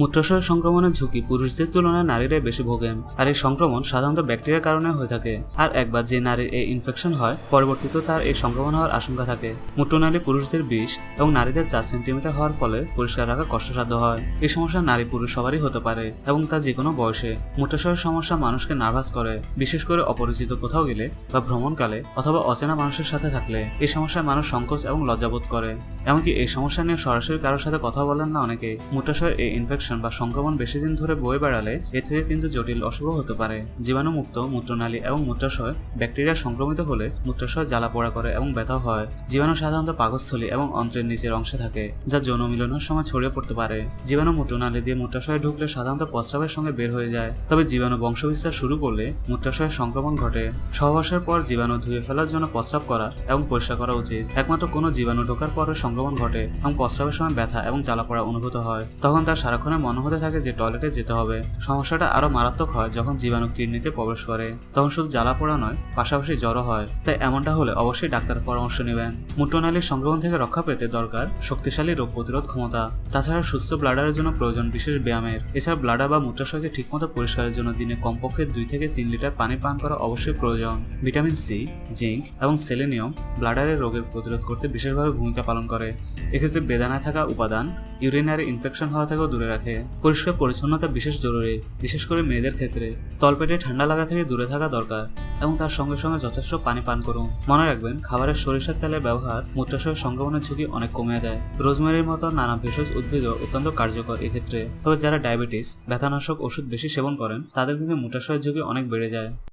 মূত্রাশয় সংক্রমণের ঝুঁকি পুরুষদের তুলনায় নারীরাই বেশি ভোগেন। আর এই সংক্রমণ সাধারণত ব্যাকটেরিয়ার কারণে হয়ে থাকে। আর একবার যে নারীর এই ইনফেকশন হয়, পরবর্তীতে তার এই সংক্রমণ হওয়ার আশঙ্কা থাকে। মূত্রনালী পুরুষদের বিষ এবং নারীদের চার সেন্টিমিটার হওয়ার ফলে পরিষ্কার রাখা কষ্টসাধ্য হয়। এই সমস্যা নারী পুরুষ সবারই হতে পারে এবং তা যে কোনো বয়সে। মূত্রাশয়ের সমস্যা মানুষকে নার্ভাস করে, বিশেষ করে অপরিচিত কোথাও গেলে বা ভ্রমণকালে অথবা অচেনা মানুষের সাথে থাকলে এই সমস্যায় মানুষ সংকোচ এবং লজ্জাবোধ করে। এমনকি এই সমস্যা নিয়ে সরাসরি কারোর সাথে কথা বলেন না অনেকে। মূত্রাশয়ের এই ইনফেকশন বা সংক্রমণ বেশি দিন ধরে বয়ে বেড়ালে এ থেকে কিন্তু জটিল অশুভ হতে পারে। জীবাণুমুক্ত মূত্রনালী এবং মূত্রাশয় ব্যাকটেরিয়া সংক্রমিত হলে মূত্রাশয় জ্বালা পোড়া করে এবং ব্যথা হয়। জীবাণু সাধারণত পাকস্থলী এবং অন্ত্রের নিচের অংশে থাকে, যা যৌন মিলনের সময় ছড়িয়ে পড়তে পারে। জীবাণু মূত্রনালী দিয়ে মূত্রাশয়ে ঢুকলে সাধারণত প্রস্রাবের সঙ্গে বের হয়ে যায়। তবে জীবাণু বংশবিস্তার শুরু করলে মূত্রাশয়ের সংক্রমণ ঘটে। সহবাসের পর জীবাণু ধুয়ে ফেলার জন্য প্রস্রাব করা এবং পরিষ্কার করা উচিত। একমাত্র কোনো জীবাণু ঢোকার পরে সংক্রমণ ঘটে এবং প্রস্রাবের সময় ব্যথা এবং জ্বালা পোড়া অনুভূত হয়, তখন তার সারাক্ষণে মনে হতে থাকে যে টয়লেটে যেতে হবে। সমস্যাটা আরও মারাত্মক হয় যখন জীবাণু কিডনিতে প্রবেশ করে। তখন শুধু জ্বালা পোড়া নয়, পাশাপাশি জ্বরও হয়। তাই এমনটা হলে অবশ্যই ডাক্তারের পরামর্শ নেবেন। মূত্রনালীর সংক্রমণ থেকে রক্ষা পেতে দরকার শক্তিশালী রোগ প্রতিরোধ ক্ষমতা। তাছাড়া সুস্থ ব্লাডারের জন্য প্রয়োজন বিশেষ ব্যায়ামের। এছাড়া ব্লাডার বা মূত্রাশয়কে ঠিকমতো পরিষ্কারের জন্য দিনে কমপক্ষে দুই থেকে তিন লিটার পানি পান করা অবশ্যই প্রয়োজন। ভিটামিন সি জিঙ্ক এবং সেলেনিয়াম ব্লাডারের রোগের প্রতিরোধ করতে বিশেষভাবে ভূমিকা পালন করে। এক্ষেত্রে বেদানায় থাকা উপাদান ইউরিনারি ইনফেকশন হওয়া থেকেও দূরে রাখে পরিষ্কার পরিচ্ছন্নতা বিশেষ জরুরি, বিশেষ করে মেয়েদের ক্ষেত্রে। তলপেটে ঠান্ডা লাগা থেকে দূরে থাকা দরকার এবং তার সঙ্গে সঙ্গে যথেষ্ট পানি পান করুন। মনে রাখবেন, খাবারের সরিষার তেলের ব্যবহার মূত্রাশয় সংক্রমণের ঝুঁকি অনেক কমিয়ে দেয়। রোজমেরির মতো নানা ভেষজ উদ্ভিদও অত্যন্ত কার্যকর এক্ষেত্রে। তবে যারা ডায়াবেটিস, ব্যথানাশক ওষুধ বেশি সেবন করেন, তাদের কিন্তু মূত্রাশয়ের ঝুঁকি অনেক বেড়ে যায়।